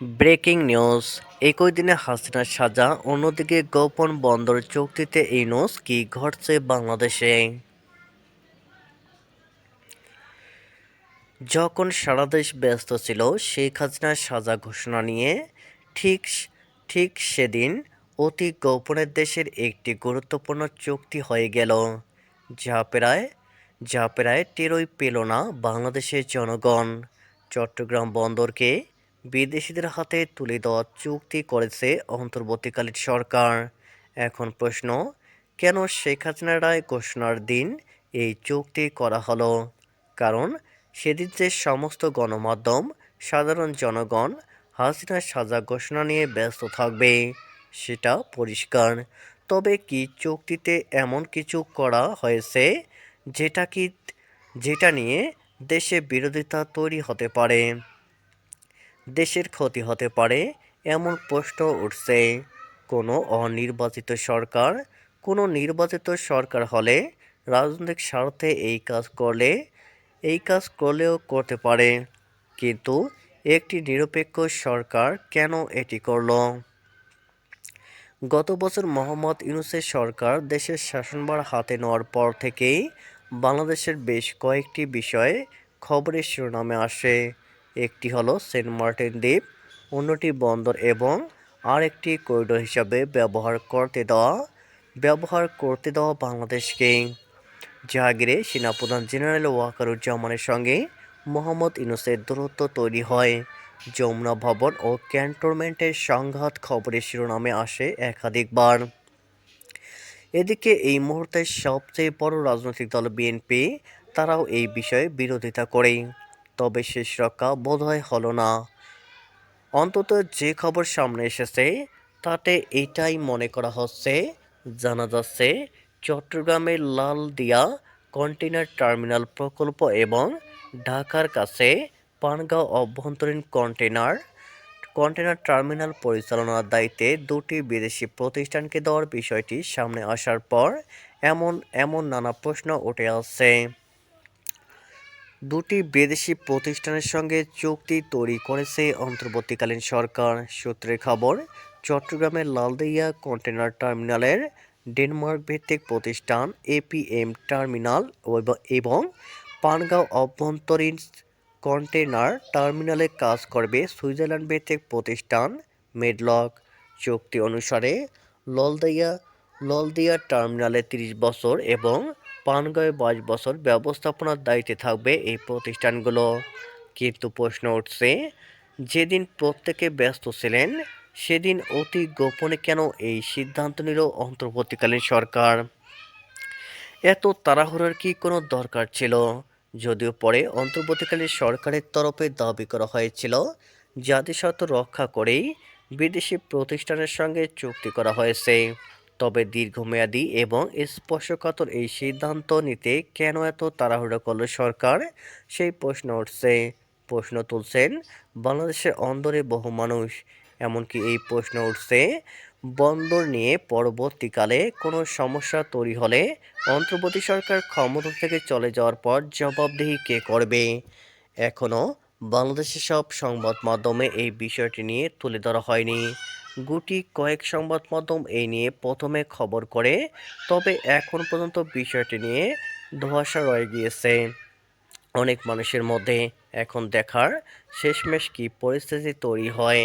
Breaking news. একই দিনে হাসিনার সাজা, অন্যদিকে গোপন বন্দর চুক্তিতে এই নিউজ কি ঘটছে বাংলাদেশে? যখন সারা দেশ ব্যস্ত ছিল, শেখ হাসিনার সাজা ঘোষণা নিয়ে ঠিক ঠিক সেদিন অতি গোপনের দেশের একটি গুরুত্বপূর্ণ চুক্তি হয়ে গেল, যা প্রায় যা প্রায় টেরই পেল না বাংলাদেশের জনগণ। চট্টগ্রাম বন্দরকে বিদেশিদের হাতে তুলে দেওয়ার চুক্তি করেছে অন্তর্বর্তীকালীন সরকার। এখন প্রশ্ন, কেন শেখ হাসিনার রায় ঘোষণার দিন এই চুক্তি করা হলো? কারণ সেদিন যে সমস্ত গণমাধ্যম, সাধারণ জনগণ হাসিনার সাজা ঘোষণা নিয়ে ব্যস্ত থাকবে, সেটা পরিষ্কার। তবে কি চুক্তিতে এমন কিছু করা হয়েছে, যেটা কি, যেটা নিয়ে দেশে বিরোধিতা তৈরি হতে পারে? দেশের ক্ষতি হতে পারে, এমন প্রশ্ন উঠছে। কোনো অনির্বাচিত সরকার, কোনো নির্বাচিত সরকার হলে রাজনৈতিক স্বার্থে এই কাজ করলে, এই কাজ করলেও করতে পারে। কিন্তু একটি নিরপেক্ষ সরকার কেন এটি করল? গত বছর মোহাম্মদ ইউনুসের সরকার দেশের শাসনভার হাতে নেওয়ার পর থেকেই বাংলাদেশের বেশ কয়েকটি বিষয়ে খবরের শিরোনামে আসে। একটি হলো সেন্ট মার্টিন দ্বীপ, অন্যটি বন্দর এবং আরেকটি করিডোর হিসাবে ব্যবহার করতে দেওয়া, ব্যবহার করতে দেওয়া বাংলাদেশকে। জাহাঙ্গীরে সেনাপ্রধান জেনারেল ওয়াকারুজ্জামানের সঙ্গে মোহাম্মদ ইউনুসের দূরত্ব তৈরি হয়। যমুনা ভবন ও ক্যান্টনমেন্টের সংঘাত খবরের শিরোনামে আসে একাধিকবার। এদিকে এই মুহূর্তে সবচেয়ে বড় রাজনৈতিক দল বিএনপি, তারাও এই বিষয়ে বিরোধিতা করে। তবে শেষ রক্ষা বোধহয় হলো না। অন্তত যে খবর সামনে এসেছে, তাতে এটাই মনে করা হচ্ছে, জানা যাচ্ছে চট্টগ্রামের লালদিয়া কন্টেনার টার্মিনাল প্রকল্প এবং ঢাকার কাছে পানগাঁও অভ্যন্তরীণ কন্টেনার কন্টেনার টার্মিনাল পরিচালনার দায়িত্বে দুটি বিদেশি প্রতিষ্ঠানকে দেওয়ার বিষয়টি সামনে আসার পর এমন এমন নানা প্রশ্ন উঠে আসছে। দুটি বিদেশি প্রতিষ্ঠানের সঙ্গে চুক্তি তৈরি করেছে অন্তর্বর্তীকালীন সরকার। সূত্রের খবর, চট্টগ্রামের লালদিয়া কন্টেনার টার্মিনালের ডেনমার্ক ভিত্তিক প্রতিষ্ঠান এপিএম টার্মিনাল এবং পানগাঁও অভ্যন্তরীণ কন্টেনার টার্মিনালে কাজ করবে সুইজারল্যান্ড ভিত্তিক প্রতিষ্ঠান মেডলক। চুক্তি অনুসারে, ললদিয়া ললদিয়া টার্মিনালে ৩০ বছর এবং পানগাঁয়ে বাইশ বছর ব্যবস্থাপনার দায়িত্বে থাকবে এই প্রতিষ্ঠানগুলো। কিন্তু প্রশ্ন উঠছে, যেদিন প্রত্যেকে ব্যস্ত ছিলেন, সেদিন অতি গোপনে কেন এই সিদ্ধান্ত নিল অন্তর্বর্তীকালীন সরকার? এত তাড়াহুড়োর কি কোনো দরকার ছিল? যদিও পরে অন্তর্বর্তীকালীন সরকারের তরফে দাবি করা হয়েছিল, জাতিস্বার্থ রক্ষা করেই বিদেশি প্রতিষ্ঠানের সঙ্গে চুক্তি করা হয়েছে। তবে দীর্ঘমেয়াদী এবং স্পর্শকাতর এই সিদ্ধান্ত নিতে কেন এত তাড়াহুড়ো করল সরকার? সেই প্রশ্ন উঠছে। প্রশ্ন তুলছেন, বাংলাদেশের অন্দরে বহু মানুষ। এমনকি এই প্রশ্ন উঠছে, বন্দর নিয়ে পরবর্তীকালে কোনো সমস্যা তৈরি হলে অন্তর্বর্তী সরকার ক্ষমতা থেকে চলে যাওয়ার পর জবাবদিহি কে করবে? এখনও বাংলাদেশের সব সংবাদ মাধ্যমে এই বিষয়টি নিয়ে তুলে ধরা হয়নি। গুটি কয়েক সংবাদ মাধ্যম এই নিয়ে প্রথমে খবর করে, তবে এখন পর্যন্ত বিষয়টি নিয়ে ধোয়াশা রয়ে গিয়েছে। অনেক মানুষের মধ্যে এখন দেখার শেষমেশ কি পরিস্থিতি তৈরি হয়?